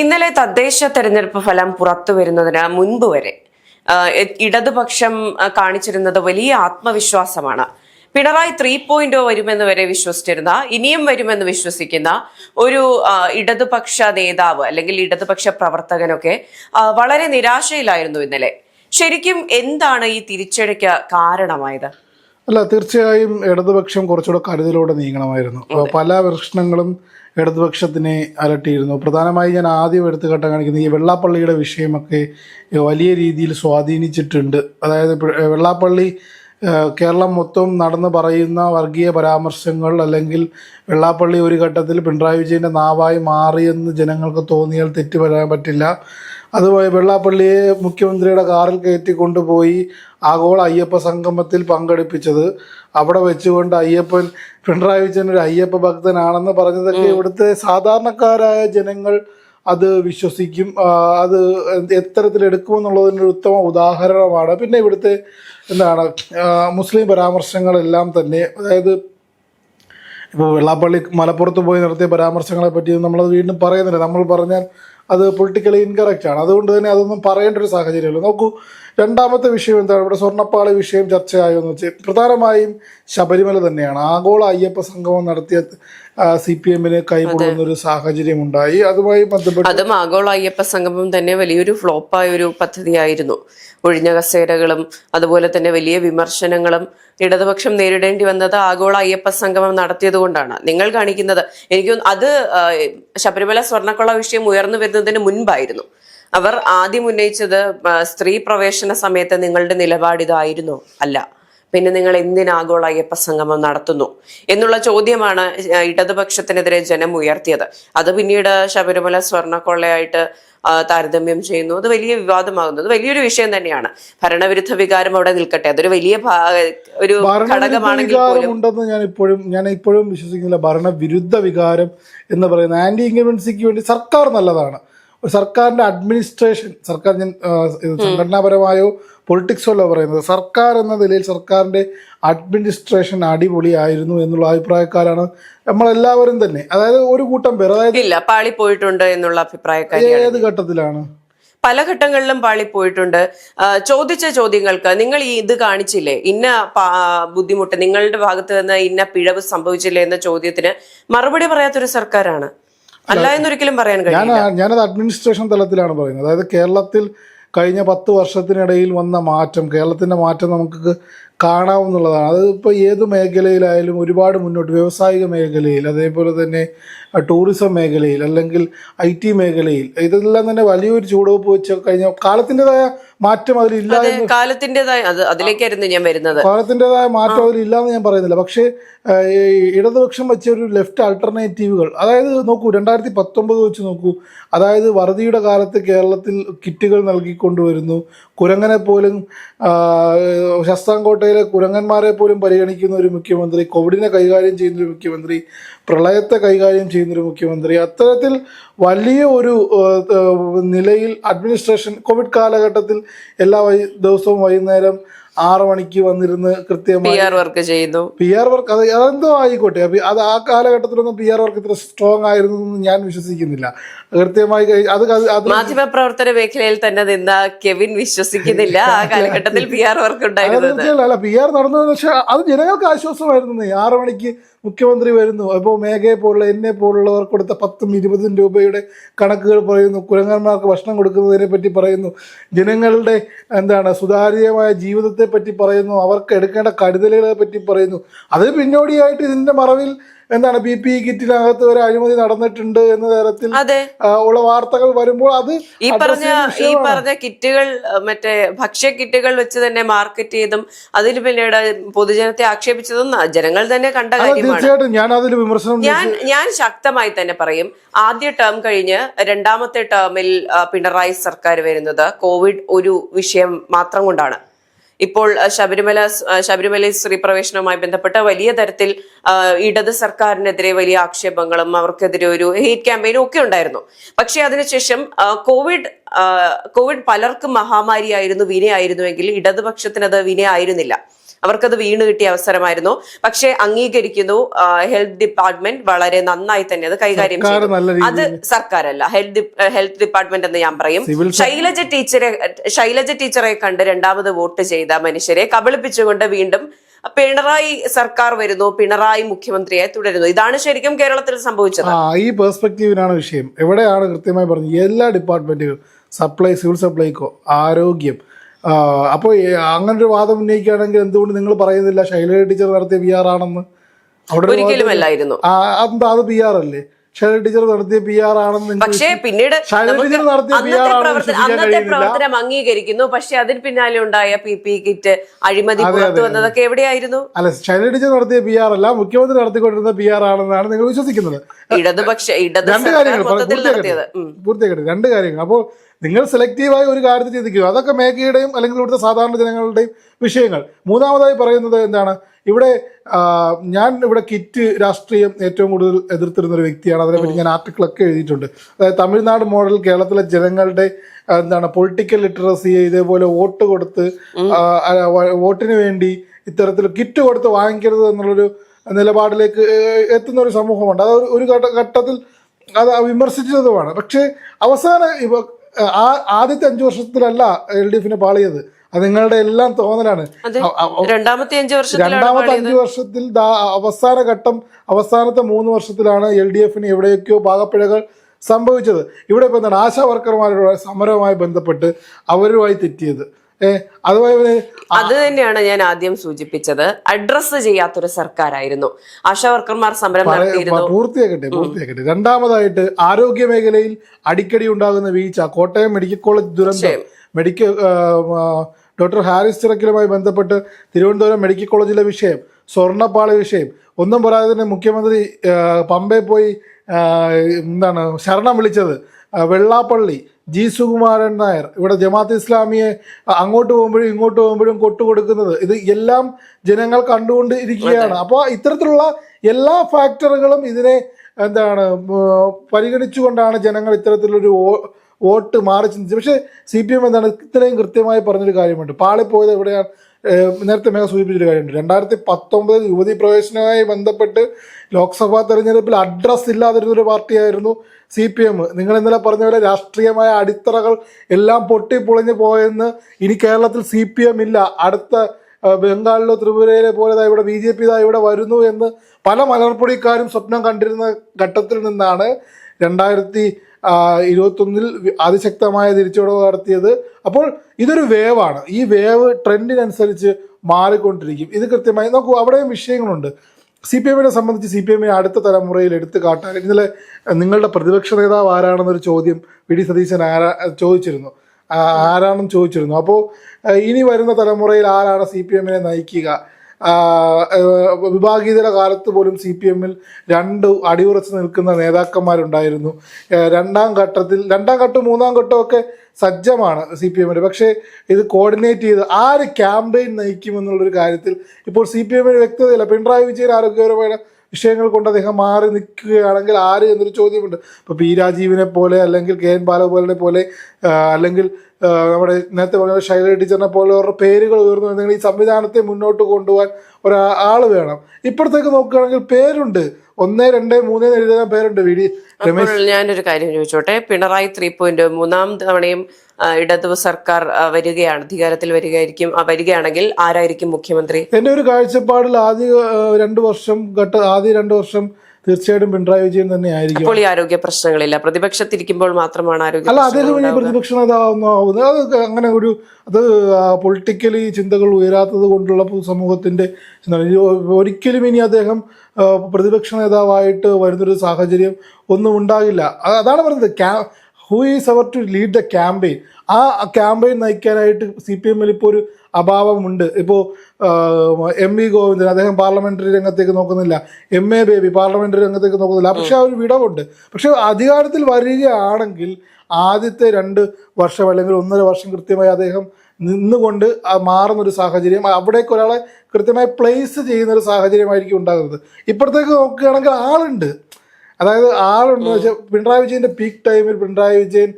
ഇന്നലെ തദ്ദേശ തെരഞ്ഞെടുപ്പ് ഫലം പുറത്തു വരുന്നതിന് മുൻപ് വരെ ഇടതുപക്ഷം കാണിച്ചിരുന്നത് വലിയ ആത്മവിശ്വാസമാണ്. പിണറായി ത്രീ പോയിന്റ് വരുമെന്ന് വരെ വിശ്വസിച്ചിരുന്ന ഇനിയും വരുമെന്ന് വിശ്വസിക്കുന്ന ഒരു ഇടതുപക്ഷ നേതാവ് അല്ലെങ്കിൽ ഇടതുപക്ഷ പ്രവർത്തകനൊക്കെ വളരെ നിരാശയിലായിരുന്നു ഇന്നലെ. ശരിക്കും എന്താണ് ഈ തിരിച്ചടിക്ക് കാരണമായത്? അല്ല തീർച്ചയായും ഇടതുപക്ഷം കുറച്ചുകൂടെ കരുതലോടെ നീങ്ങണമായിരുന്നു. പല പ്രശ്നങ്ങളും ഇടതുപക്ഷത്തിനെ അലട്ടിയിരുന്നു. പ്രധാനമായി ഞാൻ ആദ്യം എടുത്തു കാട്ടാൻ കാണിക്കുന്നത് ഈ വെള്ളാപ്പള്ളിയുടെ വിഷയമൊക്കെ വലിയ രീതിയിൽ സ്വാധീനിച്ചിട്ടുണ്ട്. അതായത് വെള്ളാപ്പള്ളി കേരളം മൊത്തം നടന്ന് പറയുന്ന വർഗീയ പരാമർശങ്ങൾ അല്ലെങ്കിൽ വെള്ളാപ്പള്ളി ഒരു ഘട്ടത്തിൽ പിണറായി വിജയന്റെ നാവായി മാറിയെന്ന് ജനങ്ങൾക്ക് തോന്നിയാൽ തെറ്റ് വരാൻ പറ്റില്ല. അതുപോലെ വെള്ളാപ്പള്ളിയെ മുഖ്യമന്ത്രിയുടെ കാറിൽ കയറ്റി കൊണ്ടുപോയി ആഗോള അയ്യപ്പ സംഗമത്തിൽ പങ്കെടുപ്പിച്ചത്. അവിടെ വെച്ചുകൊണ്ട് അയ്യപ്പൻ പിണറായി വിജയൻ ഒരു അയ്യപ്പ ഭക്തനാണെന്ന് പറഞ്ഞതൊക്കെ ഇവിടുത്തെ സാധാരണക്കാരായ ജനങ്ങൾ അത് വിശ്വസിക്കും അത് എത്തരത്തിൽ എടുക്കുമെന്നുള്ളതിന്റെ ഉത്തമ ഉദാഹരണമാണ്. പിന്നെ ഇവിടുത്തെ എന്താണ് മുസ്ലിം പരാമർശങ്ങളെല്ലാം തന്നെ അതായത് ഇപ്പോൾ വെള്ളാപ്പള്ളി മലപ്പുറത്ത് പോയി നടത്തിയ പരാമർശങ്ങളെ പറ്റി നമ്മളത് വീണ്ടും പറയുന്നില്ല. നമ്മൾ പറഞ്ഞാൽ അത് പൊളിറ്റിക്കലി ഇൻകറക്റ്റ് ആണ്. അതുകൊണ്ട് തന്നെ അതൊന്നും പറയേണ്ട ഒരു സാഹചര്യമല്ല. നോക്കൂ രണ്ടാമത്തെ വിഷയം എന്താണ്? ഇവിടെ സ്വർണപ്പാളി വിഷയം ചർച്ചയായോ എന്ന് വെച്ചാൽ പ്രധാനമായും ശബരിമല തന്നെയാണ്. ആഗോള അയ്യപ്പ സംഗമം നടത്തിയ സി പി എമ്മിന് കൈകൊള്ളുന്ന ഒരു സാഹചര്യം ഉണ്ടായി. അതുമായി ബന്ധപ്പെട്ട് അതും ആഗോള അയ്യപ്പ സംഗമം തന്നെ വലിയൊരു ഫ്ലോപ്പായ ഒരു പദ്ധതിയായിരുന്നു. ഒഴിഞ്ഞ കസേരകളും അതുപോലെ തന്നെ വലിയ വിമർശനങ്ങളും ഇടതുപക്ഷം നേരിടേണ്ടി വന്നത് ആഗോള അയ്യപ്പ സംഗമം നടത്തിയത് കൊണ്ടാണ്. നിങ്ങൾ കാണിക്കുന്നത് എനിക്ക് അത് ശബരിമല സ്വർണക്കൊള്ള വിഷയം ഉയർന്നു വരുന്നതിന് മുൻപായിരുന്നു. അവർ ആദ്യം ഉന്നയിച്ചത് സ്ത്രീ പ്രവേശന സമയത്ത് നിങ്ങളുടെ നിലപാട് ഇതായിരുന്നു അല്ല. പിന്നെ നിങ്ങൾ എന്തിനാഗോള അയ്യപ്പ സംഗമം നടത്തുന്നു എന്നുള്ള ചോദ്യമാണ് ഇടതുപക്ഷത്തിനെതിരെ ജനം ഉയർത്തിയത്. അത് പിന്നീട് ശബരിമല സ്വർണക്കൊള്ളയായിട്ട് താരതമ്യം ചെയ്യുന്നു. അത് വലിയ വിവാദമാകുന്നത് വലിയൊരു വിഷയം തന്നെയാണ്. ഭരണവിരുദ്ധ വികാരം അവിടെ നിൽക്കട്ടെ. അതൊരു വലിയ ഒരു ഘടകമാണെങ്കിൽ ഉണ്ടെന്ന് ഞാൻ ഇപ്പോഴും ഞാൻ ഇപ്പോഴും വിശ്വസിക്കുന്നില്ല. ഭരണവിരുദ്ധ വികാരം എന്ന് പറയുന്ന ആന്റി ഇൻകമ്പൻസിക്ക് വേണ്ടി സർക്കാർ നല്ലതാണ്. സർക്കാരിന്റെ അഡ്മിനിസ്ട്രേഷൻ സർക്കാർ ഞാൻ സംഘടനാപരമായോ പൊളിറ്റിക്സോ അല്ല പറയുന്നത് സർക്കാർ എന്ന നിലയിൽ സർക്കാരിന്റെ അഡ്മിനിസ്ട്രേഷൻ അടിപൊളിയായിരുന്നു എന്നുള്ള അഭിപ്രായക്കാരാണ് നമ്മളെല്ലാവരും തന്നെ. അതായത് ഒരു കൂട്ടം പേർ അതായത് ഇല്ല പാളി പോയിട്ടുണ്ട് എന്നുള്ള അഭിപ്രായക്കാർ ഏത് ഘട്ടത്തിലാണ്? പല ഘട്ടങ്ങളിലും പാളി പോയിട്ടുണ്ട്. ചോദിച്ച ചോദ്യങ്ങൾക്ക് നിങ്ങൾ ഈ ഇത് കാണിച്ചില്ലേ? ഇന്ന ബുദ്ധിമുട്ട് നിങ്ങളുടെ ഭാഗത്ത് നിന്ന് ഇന്ന പിഴവ് സംഭവിച്ചില്ലേ എന്ന ചോദ്യത്തിന് മറുപടി പറയാത്തൊരു സർക്കാരാണ്. അല്ല എന്നൊരിക്കലും പറയാൻ ഞാൻ ഞാനത് അഡ്മിനിസ്ട്രേഷൻ തലത്തിലാണ് പറയുന്നത്. അതായത് കേരളത്തിൽ കഴിഞ്ഞ പത്ത് വർഷത്തിനിടയിൽ വന്ന മാറ്റം കേരളത്തിന്റെ മാറ്റം നമുക്ക് കാണാവുന്നതാണ് അത് ഇപ്പോൾ ഏത് മേഖലയിലായാലും ഒരുപാട് മുന്നോട്ട് വ്യാവസായിക മേഖലയിൽ അതേപോലെ തന്നെ ടൂറിസം മേഖലയിൽ അല്ലെങ്കിൽ ഐ ടി മേഖലയിൽ ഇതെല്ലാം തന്നെ വലിയൊരു ചൂടുവെപ്പ് വെച്ച് കഴിഞ്ഞ കാലത്തിന്റെതായ മാറ്റം അതിലില്ല അതെ കാലത്തിന്റെതായ അതിലേക്കായിരുന്നു ഞാൻ വരുന്നത്. കാലത്തിന്റെതായ മാറ്റം അതിലില്ല എന്ന് ഞാൻ പറയുന്നില്ല. പക്ഷേ ഇടതുപക്ഷം വെച്ച ഒരു ലെഫ്റ്റ് ആൾട്ടർനേറ്റീവുകൾ അതായത് നോക്കൂ രണ്ടായിരത്തി പത്തൊമ്പത് വെച്ച് നോക്കൂ അതായത് വറുതിയുടെ കാലത്ത് കേരളത്തിൽ കിറ്റുകൾ നൽകിക്കൊണ്ടുവരുന്നു. കുരങ്ങനെ പോലും ശസ്താംകോട്ടയിലെ കുരങ്ങന്മാരെ പോലും പരിഗണിക്കുന്ന ഒരു മുഖ്യമന്ത്രി കോവിഡിനെ കൈകാര്യം ചെയ്യുന്ന ഒരു മുഖ്യമന്ത്രി പ്രളയത്തെ കൈകാര്യം ചെയ്യുന്ന ഒരു മുഖ്യമന്ത്രി അത്തരത്തിൽ വലിയ ഒരു നിലയിൽ അഡ്മിനിസ്ട്രേഷൻ കോവിഡ് കാലഘട്ടത്തിൽ എല്ലാ ദിവസവും വൈകുന്നേരം ആറ് മണിക്ക് വന്നിരുന്ന് കൃത്യമായി വർക്ക് ചെയ്യുന്നു. പി ആർ വർക്ക് അത് അതെന്തോ ആയിക്കോട്ടെ. അത് ആ കാലഘട്ടത്തിലൊന്നും പി ആർ വർക്ക് ഇത്ര സ്ട്രോങ് ആയിരുന്നു എന്ന് ഞാൻ വിശ്വസിക്കുന്നില്ല. കൃത്യമായി അത് മാധ്യമപ്രവർത്തന മേഖലയിൽ തന്നെ നിന്ന കെവിൻ വിശ്വസിക്കുന്നില്ല ആ കാലഘട്ടത്തിൽ പി ആർ വർക്ക് ഉണ്ടായിരുന്നു അല്ല പി ആർ നടന്നതെന്ന് വെച്ചാൽ അത് ജനങ്ങൾക്ക് ആശ്വാസമായിരുന്നു. ആറ് മണിക്ക് മുഖ്യമന്ത്രി വരുന്നു. അപ്പോൾ മേഘയെ പോലുള്ള എന്നെ പോലുള്ളവർ കൊടുത്ത പത്തും ഇരുപതും രൂപയുടെ കണക്കുകൾ പറയുന്നു. കുരങ്ങന്മാർക്ക് ഭക്ഷണം കൊടുക്കുന്നതിനെ പറ്റി പറയുന്നു. ജനങ്ങളുടെ എന്താണ് സുതാര്യമായ ജീവിതത്തെ പറ്റി പറയുന്നു അവർക്ക് എടുക്കേണ്ട കരുതലുകളെ പറ്റി പറയുന്നു. അത് പിന്നോടിയായിട്ട് ഇതിന്റെ മറവിൽ എന്താണ് ബി പി കിറ്റിനകത്ത് ഒരു അഴിമതി നടന്നിട്ടുണ്ട് എന്ന തരത്തിൽ ഉള്ള വാർത്തകൾ വരുമ്പോൾ അത് ഈ പറഞ്ഞ ഈ പറഞ്ഞ കിറ്റുകൾ മറ്റേ ഭക്ഷ്യ കിറ്റുകൾ വെച്ച് തന്നെ മാർക്കറ്റ് ചെയ്തും അതിൽ പിന്നീട് പൊതുജനത്തെ ആക്ഷേപിച്ചതും ജനങ്ങൾ തന്നെ കണ്ട കാര്യമാണ്. ഞാൻ അതിൽ വിമർശനം ഞാൻ ഞാൻ ശക്തമായി തന്നെ പറയും ആദ്യ ടേം കഴിഞ്ഞ് രണ്ടാമത്തെ ടേമിൽ പിണറായി സർക്കാർ വരുന്നത് കോവിഡ് ഒരു വിഷയം മാത്രം കൊണ്ടാണ്. ഇപ്പോൾ ശബരിമല ശബരിമല സ്ത്രീ പ്രവേശനവുമായി ബന്ധപ്പെട്ട വലിയ തരത്തിൽ ഇടത് സർക്കാരിനെതിരെ വലിയ ആക്ഷേപങ്ങളും അവർക്കെതിരെ ഒരു ഹെയ്റ്റ് ക്യാമ്പയിനും ഒക്കെ ഉണ്ടായിരുന്നു. പക്ഷെ അതിനുശേഷം കോവിഡ് കോവിഡ് പലർക്കും മഹാമാരിയായിരുന്നു വിനയായിരുന്നുവെങ്കിൽ ഇടതുപക്ഷത്തിനത് വിനയായിരുന്നില്ല. അവർക്കത് വീണ് കിട്ടിയ അവസരമായിരുന്നു. പക്ഷെ അംഗീകരിക്കുന്നു. ഹെൽത്ത് ഡിപ്പാർട്ട്മെന്റ് വളരെ നന്നായി തന്നെ അത് കൈകാര്യം ചെയ്തു. അത് സർക്കാരല്ല ഹെൽത്ത് ഹെൽത്ത് ഡിപ്പാർട്ട്മെന്റ് എന്ന് ഞാൻ പറയും. ശൈലജ ടീച്ചറെ ശൈലജ ടീച്ചറെ കണ്ട് രണ്ടാമത് വോട്ട് ചെയ്ത മനുഷ്യരെ കബളിപ്പിച്ചുകൊണ്ട് വീണ്ടും പിണറായി സർക്കാർ വരുന്നു പിണറായി മുഖ്യമന്ത്രിയായി തുടരുന്നു. ഇതാണ് ശരിക്കും കേരളത്തിൽ സംഭവിച്ചത്. ഈ പേഴ്സ്പെക്ടീവിനാണ് വിഷയം. എവിടെയാണ് കൃത്യമായി പറഞ്ഞത്? എല്ലാ ഡിപ്പാർട്ട്മെന്റുകളും സപ്ലൈ സിവിൽ സപ്ലൈക്കോ ആരോഗ്യം അപ്പോൾ അങ്ങനെ ഒരു വാദം ഉന്നയിക്കുകയാണെങ്കിൽ എന്തുകൊണ്ട് നിങ്ങൾ പറയുന്നില്ല? ശൈലജ ടീച്ചർ നടത്തിയ പി ആർ ആണെന്ന്. അവിടെ എന്താ അത് പി ആർ അല്ലേ? ടീച്ചർ നടത്തിയ പി ആർ ആണെന്ന് പക്ഷേ പിന്നീട് അന്നത്തെ പ്രവർത്തനം അന്നത്തെ പ്രവർത്തനം അംഗീകരിക്കുന്നു. പക്ഷെ അതിന് പിന്നാലെ ഉണ്ടായ പി പി കിറ്റ് അഴിമതി പുറത്തു വന്നതൊക്കെ എവിടെയായിരുന്നു? അല്ല ശൈലജ ടീച്ചർ നടത്തിയ പി ആർ അല്ല മുഖ്യമന്ത്രി നടത്തിക്കൊണ്ടിരുന്ന പി ആർ ആണെന്നാണ് നിങ്ങൾ വിശ്വസിക്കുന്നത്. ഇടതുപക്ഷ ഇടത് രണ്ട് സർക്കാർ കാര്യങ്ങൾ പൂർത്തിയാക്കട്ടെ. പൂർത്തിയാക്കട്ടെ. രണ്ട് കാര്യങ്ങൾ. അപ്പോൾ നിങ്ങൾ സെലക്റ്റീവായി ഒരു കാര്യത്തിൽ ചിന്തിക്കുക. അതൊക്കെ മേഘയുടെയും അല്ലെങ്കിൽ ഇവിടുത്തെ സാധാരണ ജനങ്ങളുടെയും വിഷയങ്ങൾ. മൂന്നാമതായി പറയുന്നത് എന്താണ്? ഇവിടെ ഞാൻ ഇവിടെ കിറ്റ് രാഷ്ട്രീയം ഏറ്റവും കൂടുതൽ എതിർത്തിരുന്ന ഒരു വ്യക്തിയാണ്. അതിനെപ്പറ്റി ഞാൻ ആർട്ടിക്കിളൊക്കെ എഴുതിയിട്ടുണ്ട്. അതായത് തമിഴ്നാട് മോഡൽ കേരളത്തിലെ ജനങ്ങളുടെ എന്താണ് പൊളിറ്റിക്കൽ ലിറ്ററസി ഇതേപോലെ വോട്ട് കൊടുത്ത് വോട്ടിന് വേണ്ടി ഇത്തരത്തിൽ കിറ്റ് കൊടുത്ത് വാങ്ങിക്കരുത് എന്നുള്ളൊരു നിലപാടിലേക്ക് എത്തുന്ന ഒരു സമൂഹമുണ്ട്. അത് ഒരു- ഘട്ടത്തിൽ അത് വിമർശിച്ചതുമാണ്. പക്ഷേ അവസാന ഇപ്പോൾ ആ ആദ്യത്തെ അഞ്ചു വർഷത്തിലല്ല എൽ ഡി എഫിന് പാളിയത്. അത് നിങ്ങളുടെ എല്ലാം തോന്നലാണ്. രണ്ടാമത്തെ അഞ്ചു രണ്ടാമത്തെ. വർഷത്തിൽ അവസാന ഘട്ടം അവസാനത്തെ മൂന്ന് വർഷത്തിലാണ് എൽ ഡി എഫിന് എവിടെയൊക്കെയോ പാകപ്പിഴകൾ സംഭവിച്ചത്. ഇവിടെ ഇപ്പൊ എന്താണ് ആശാ വർക്കർമാരുടെ സമരവുമായി ബന്ധപ്പെട്ട് അവരുമായി തെറ്റിയത്. അത് തന്നെയാണ് ഞാൻ ആദ്യം സൂചിപ്പിച്ചത്. അഡ്രസ് ചെയ്യാത്തൊരു സർക്കാരായിരുന്നു. ആശാ വർക്കർമാർ സമരം നടത്തിയിരുന്നു. പൂർത്തിയാക്കട്ടെ പൂർത്തിയാക്കട്ടെ. രണ്ടാമതായിട്ട് ആരോഗ്യ മേഖലയിൽ അടിക്കടി ഉണ്ടാകുന്ന വീഴ്ച കോട്ടയം മെഡിക്കൽ കോളേജ് ദുരന്തം. മെഡിക്കൽ ഡോക്ടർ ഹാരിസ് ചിറക്കലുമായി ബന്ധപ്പെട്ട് തിരുവനന്തപുരം മെഡിക്കൽ കോളേജിലെ വിഷയം സ്വർണപ്പാളി വിഷയം ഒന്നും പറയാതെ തന്നെ മുഖ്യമന്ത്രി പമ്പയിൽ പോയി എന്താണ് ശരണം വിളിച്ചത്. വെള്ളാപ്പള്ളി ജി സുകുമാരൻ നായർ. ഇവിടെ ജമാഅത്ത് ഇസ്ലാമിയെ അങ്ങോട്ട് പോകുമ്പോഴും ഇങ്ങോട്ട് പോകുമ്പോഴും കൊട്ടുകൊടുക്കുന്നത്. ഇത് എല്ലാം ജനങ്ങൾ കണ്ടുകൊണ്ട് ഇരിക്കുകയാണ്. അപ്പോൾ ഇത്തരത്തിലുള്ള എല്ലാ ഫാക്ടറുകളും ഇതിനെ എന്താണ് പരിഗണിച്ചുകൊണ്ടാണ് ജനങ്ങൾ ഇത്തരത്തിലൊരു വോട്ട് മാറി ചിന്തിച്ചു. പക്ഷേ സി പി എം എന്താണ് ഇത്രയും കൃത്യമായി പറഞ്ഞൊരു കാര്യമുണ്ട്. പാളിപ്പോയത് എവിടെയാണ്? നേരത്തെ മേഘ സൂചിപ്പിച്ചൊരു കാര്യമുണ്ട്. രണ്ടായിരത്തി പത്തൊമ്പതിൽ യുവതി പ്രവേശനവുമായി ബന്ധപ്പെട്ട് ലോക്സഭാ തെരഞ്ഞെടുപ്പിൽ അഡ്രസ്സ് ഇല്ലാതിരുന്നൊരു പാർട്ടിയായിരുന്നു സി പി എം. നിങ്ങൾ ഇന്നലെ പറഞ്ഞ പോലെ രാഷ്ട്രീയമായ അടിത്തറകൾ എല്ലാം പൊട്ടിപ്പൊളിഞ്ഞു പോയെന്ന് ഇനി കേരളത്തിൽ സി പി എം ഇല്ല. അടുത്ത ബംഗാളിലോ ത്രിപുരയിലെ പോലെ ഇവിടെ ബി ജെ പി ഇവിടെ വരുന്നു എന്ന് പല മലർപ്പൊടിക്കാരും സ്വപ്നം കണ്ടിരുന്ന ഘട്ടത്തിൽ നിന്നാണ് രണ്ടായിരത്തി ഇരുപത്തൊന്നിൽ അതിശക്തമായ തിരിച്ചുവിടവ് നടത്തിയത്. അപ്പോൾ ഇതൊരു വേവാണ്. ഈ വേവ് ട്രെൻഡിനനുസരിച്ച് മാറിക്കൊണ്ടിരിക്കും. ഇത് കൃത്യമായി നോക്കൂ അവിടെയും വിഷയങ്ങളുണ്ട്. സി പി എമ്മിനെ സംബന്ധിച്ച് സി പി എമ്മിനെ അടുത്ത തലമുറയിൽ എടുത്തു കാട്ടാൻ ഇന്നലെ നിങ്ങളുടെ പ്രതിപക്ഷ നേതാവ് ആരാണെന്നൊരു ചോദ്യം വി ഡി. സതീശൻ ആരാ ചോദിച്ചിരുന്നു. ആരാണെന്ന് ചോദിച്ചിരുന്നു. അപ്പോൾ ഇനി വരുന്ന തലമുറയിൽ ആരാണ് സി പി എമ്മിനെ നയിക്കുക? വിഭാഗീയതയുടെ കാലത്ത് പോലും സി പി എമ്മിൽ രണ്ട് അടിയുറച്ച് നിൽക്കുന്ന നേതാക്കന്മാരുണ്ടായിരുന്നു. രണ്ടാം ഘട്ടത്തിൽ രണ്ടാം ഘട്ടം മൂന്നാം ഘട്ടമൊക്കെ സജ്ജമാണ് സി പി എമ്മിന്. പക്ഷേ ഇത് കോർഡിനേറ്റ് ചെയ്ത് ആര് ക്യാമ്പയിൻ നയിക്കുമെന്നുള്ളൊരു കാര്യത്തിൽ ഇപ്പോൾ സി പി എമ്മിന് വ്യക്തതയില്ല. പിണറായി വിജയൻ ആരോഗ്യപരമായ വിഷയങ്ങൾ കൊണ്ട് അദ്ദേഹം മാറി നിൽക്കുകയാണെങ്കിൽ ആര് എന്നൊരു ചോദ്യമുണ്ട്. ഇപ്പോൾ പി രാജീവിനെ പോലെ അല്ലെങ്കിൽ കെ എൻ ബാലഗോപാലിനെ പോലെ അല്ലെങ്കിൽ നമ്മുടെ നേരത്തെ പറഞ്ഞ ശൈല ടീച്ചറിനെ പോലെയുള്ള പേരുകൾ ഉയർന്നു വന്നെങ്കിൽ ഈ സംവിധാനത്തെ മുന്നോട്ട് കൊണ്ടുപോകാൻ ഒരാൾ വേണം. ഇപ്പോഴത്തേക്ക് നോക്കുകയാണെങ്കിൽ പേരുണ്ട്. ഒന്ന് രണ്ട് മൂന്ന് എഴുതാൻ പേരുണ്ട് വീടി ഞാനൊരു കാര്യം ചോദിച്ചോട്ടെ? പിണറായി ത്രീ പോയിന്റ് മൂന്നാം തവണയും ഇടതു സർക്കാർ വരികയാണ് അധികാരത്തിൽ വരികയായിരിക്കും വരികയാണെങ്കിൽ ആരായിരിക്കും മുഖ്യമന്ത്രി? എന്റെ ഒരു കാഴ്ചപ്പാടിൽ ആദ്യ രണ്ട് വർഷം ഘട്ട ആദ്യ രണ്ടു വർഷം തീർച്ചയായിട്ടും പിണറായി വിജയൻ തന്നെ ആയിരിക്കും അപ്പോൾ ഈ ആരോഗ്യ പ്രശ്നങ്ങളില്ല. പ്രതിപക്ഷത്തിരിക്കുമ്പോൾ മാത്രമാണ് ആരോഗ്യ അല്ല അദ്ദേഹം ഈ. പ്രതിപക്ഷ നേതാവുന്ന അത് അങ്ങനെ ഒരു അത് പൊളിറ്റിക്കലി ചിന്തകൾ ഉയരാത്തത് കൊണ്ടുള്ള സമൂഹത്തിന്റെ ഒരിക്കലും ഇനി അദ്ദേഹം പ്രതിപക്ഷ നേതാവായിട്ട് വരുന്നൊരു സാഹചര്യം ഒന്നും ഉണ്ടാകില്ല. അതാണ് പറഞ്ഞത്. ക്യാ ഹൂ ഈസ് അവർ ടു ലീഡ് ദ ക്യാമ്പയിൻ ആ ക്യാമ്പയിൻ നയിക്കാനായിട്ട് സി പി എമ്മിൽ ഇപ്പോൾ ഒരു അഭാവമുണ്ട്. ഇപ്പോൾ എം വി ഗോവിന്ദൻ അദ്ദേഹം പാർലമെന്ററി രംഗത്തേക്ക് നോക്കുന്നില്ല. എം എ ബേബി പാർലമെന്ററി രംഗത്തേക്ക് നോക്കുന്നില്ല. പക്ഷെ ആ ഒരു വിടവുണ്ട്. പക്ഷെ അധികാരത്തിൽ വരികയാണെങ്കിൽ ആദ്യത്തെ രണ്ട് വർഷം അല്ലെങ്കിൽ ഒന്നര വർഷം കൃത്യമായി അദ്ദേഹം നിന്നുകൊണ്ട് ആ മാറുന്ന ഒരു സാഹചര്യം അവിടേക്ക് ഒരാളെ കൃത്യമായി പ്ലേസ് ചെയ്യുന്ന ഒരു സാഹചര്യമായിരിക്കും ഉണ്ടാകുന്നത്. ഇപ്പോഴത്തേക്ക് നോക്കുകയാണെങ്കിൽ ആളുണ്ട്. അതായത് ആളുണ്ട് വെച്ചാൽ പിണറായി വിജയന്റെ പീക്ക് ടൈമിൽ പിണറായി വിജയൻ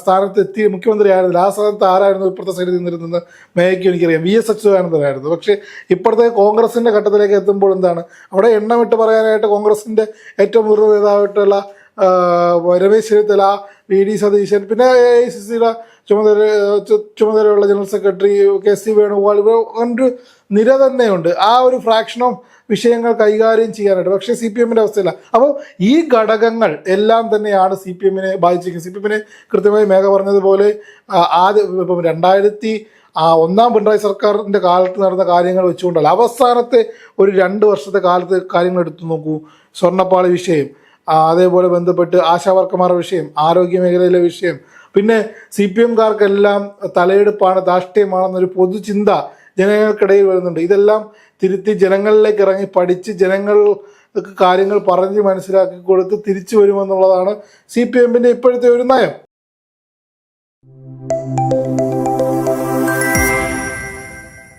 സ്ഥാനത്ത് എത്തി മുഖ്യമന്ത്രി ആയിരുന്നില്ല. ആ സ്ഥാനത്ത് ആരായിരുന്നു ഇപ്പുറത്തെ സൈഡിൽ നിന്നിരുന്നത്? മേയ്ക്കും എനിക്കറിയാം. വി എസ് അച്യുതാനന്ദനായിരുന്നു. പക്ഷേ ഇപ്പോഴത്തെ കോൺഗ്രസിന്റെ ഘട്ടത്തിലേക്ക് എത്തുമ്പോൾ എന്താണ്? അവിടെ എണ്ണമിട്ട് പറയാനായിട്ട് കോൺഗ്രസിന്റെ ഏറ്റവും മുതിർന്ന നേതാവായിട്ടുള്ള രമേശ് ചെന്നിത്തല വി ഡി സതീശൻ പിന്നെ എ ഐ സി സിയുടെ ചുമതല ചുമതലയുള്ള general secretary K C Venugopal ഇവർ ഒരു നിര തന്നെയുണ്ട്. ആ ഒരു ഫ്രാക്ഷൻ ഓഫ് വിഷയങ്ങൾ കൈകാര്യം ചെയ്യാനായിട്ട്. പക്ഷേ സി പി എമ്മിന്റെ അവസ്ഥയില്ല. അപ്പോൾ ഈ ഘടകങ്ങൾ എല്ലാം തന്നെയാണ് സി പി എമ്മിനെ ബാധിച്ചിരിക്കുന്നത്. സി പി എമ്മിനെ കൃത്യമായി മേഘ പറഞ്ഞതുപോലെ ആദ്യം ഇപ്പം രണ്ടായിരത്തി ആ ഒന്നാം പിണറായി സർക്കാരിന്റെ കാലത്ത് നടന്ന കാര്യങ്ങൾ വെച്ചുകൊണ്ടല്ല. അവസാനത്തെ ഒരു രണ്ട് വർഷത്തെ കാലത്ത് കാര്യങ്ങൾ എടുത്തു നോക്കൂ. സ്വർണപ്പാളി വിഷയം അതേപോലെ ബന്ധപ്പെട്ട് ആശാവർക്കന്മാരുടെ വിഷയം ആരോഗ്യ മേഖലയിലെ വിഷയം. പിന്നെ സി പി എംകാർക്കെല്ലാം തലയെടുപ്പാണ് ധാഷ്ട്യമാണെന്നൊരു പൊതുചിന്ത ജനങ്ങൾക്കിടയിൽ വരുന്നുണ്ട്. ഇതെല്ലാം തിരുത്തി ജനങ്ങളിലേക്ക് ഇറങ്ങി പഠിച്ച് ജനങ്ങൾ കാര്യങ്ങൾ പറഞ്ഞ് മനസ്സിലാക്കി കൊടുത്ത് തിരിച്ചു വരുമെന്നുള്ളതാണ് സി പി എമ്മിന്റെ ഇപ്പോഴത്തെ ഒരു നയം.